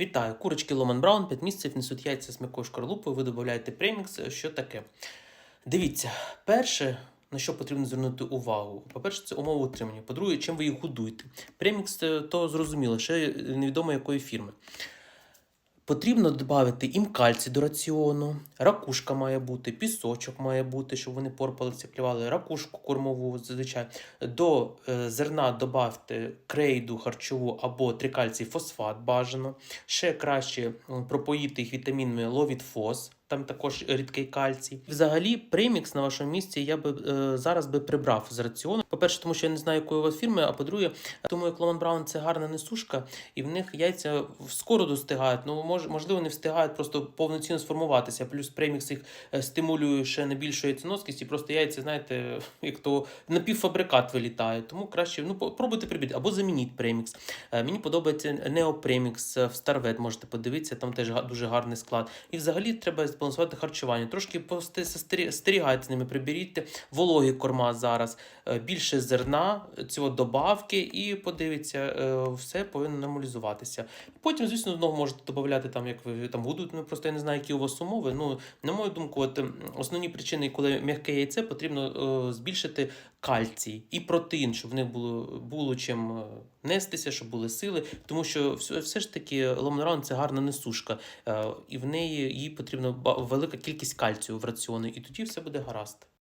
Вітаю, курочки Ломан Браун, 5 місяців несуть яйця з м'якою шкарлупою, ви додаєте премікс. Що таке? Дивіться, перше, на що потрібно звернути увагу. По-перше, це умови утримання. По-друге, чим ви їх годуєте. Премікс то зрозуміло, ще невідомо якої фірми. Потрібно додати їм кальцій до раціону, ракушка має бути, пісочок має бути, щоб вони порпалися, плювали ракушку кормову зазвичай. До е, зерна додати крейду харчову або трикальцій фосфат бажано. Ще краще пропоїти їх вітамінами ловітфос, там також рідкий кальцій. Взагалі, премікс на вашому місці я би е, зараз би прибрав з раціону. По-перше, тому що я не знаю, якої у вас фірми, а по-друге, тому як Ломан Браун це гарна несушка, і в них яйця скоро достигають. Ну, мож, можливо, не встигають просто повноцінно сформуватися. Плюс премікс їх е, стимулює ще на більшу яйценоскість, і просто яйця, знаєте, як то напівфабрикат вилітає. Тому краще ну, пробуйте прибити або замініть премікс. Е, Мені подобається неопремікс в Старвет, можете подивитися, там теж дуже гарний склад. І взагалі треба збалансувати харчування. Трошки постерігайте з ними, приберіть вологі корма зараз, е, більше зерна, цього добавки, і подивіться, е, все повинно нормалізуватися. Потім, звісно, знову можете додати там, як ви там будуть. Ну просто я не знаю, які у вас умови. Ну, на мою думку, от основні причини, коли м'яке яйце, потрібно е, збільшити кальцій і протеїн, щоб в них було, було чим е, нестися, щоб були сили. Тому що все, все ж таки ломонран це гарна несушка, е, і в неї їй потрібна велика кількість кальцію в раціони, і тоді все буде гаразд.